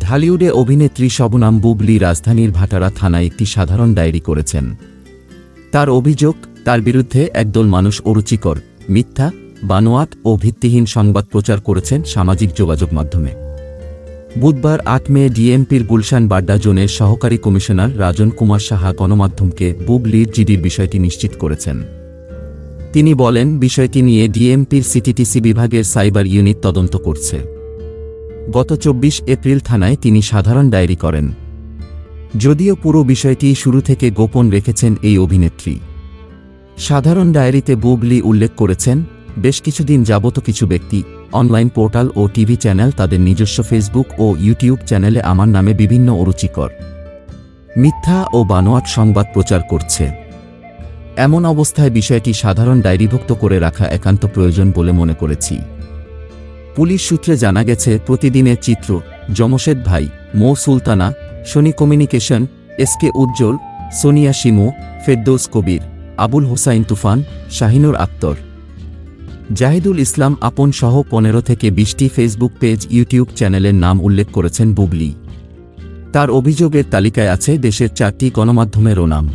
ঢালিউডে অভিনেত্রী শবনাম বুবলি রাজধানীর ভাটারা থানায় একটি সাধারণ ডায়েরি করেছেন। তার অভিযোগ, তার বিরুদ্ধে একদল মানুষ অরুচিকর, মিথ্যা, বানোয়াট ও ভিত্তিহীন সংবাদ প্রচার করেছেন সামাজিক যোগাযোগ মাধ্যমে। বুধবার আট মে ডিএমপির গুলশান বাড্ডা জোনের সহকারী কমিশনার রাজন কুমার সাহা গণমাধ্যমকে বুবলির জিডির বিষয়টি নিশ্চিত করেছেন। তিনি বলেন, বিষয়টি নিয়ে ডিএমপির সিটিটিসি বিভাগের সাইবার ইউনিট তদন্ত করছে। গত চব্বিশ এপ্রিল থানায় তিনি সাধারণ ডায়েরি করেন। যদিও পুরো বিষয়টি শুরু থেকে গোপন রেখেছেন এই অভিনেত্রী। সাধারণ ডায়েরিতে বুবলি উল্লেখ করেছেন, বেশ কিছুদিন যাবত কিছু ব্যক্তি, অনলাইন পোর্টাল ও টিভি চ্যানেল তাদের নিজস্ব ফেসবুক ও ইউটিউব চ্যানেলে আমার নামে বিভিন্ন অরুচিকর, মিথ্যা ও বানোয়াট সংবাদ প্রচার করছে। এমন অবস্থায় বিষয়টি সাধারণ ডায়েরিভুক্ত করে রাখা একান্ত প্রয়োজন বলে মনে করেছি। পুলিশ সূত্রে জানা গেছে, প্রতিদিনের চিত্র জমশেদ ভাই, মো সুলতানা শনি কমিউনিকেশন, এসকে উজ্জ্বল, সোনিয়া শিমু, ফেরদৌস কবির, আবুল হোসাইন তুফান, শাহিনুর আক্তর। জাহিদুল ইসলাম আপন সহ পনেরো থেকে বিশটি ফেসবুক পেজ, ইউটিউব চ্যানেলের নাম উল্লেখ করেছেন বুবলি। তার অভিযোগের তালিকায় আছে, দেশের চারটি গণমাধ্যমেরও নাম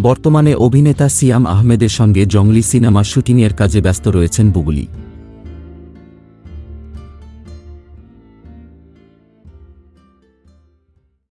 বর্তমানে অভিনেতা সিয়াম আহমেদের সঙ্গে জঙ্গলি সিনেমা শুটিংয়ের কাজে ব্যস্ত রয়েছেন বুবলি।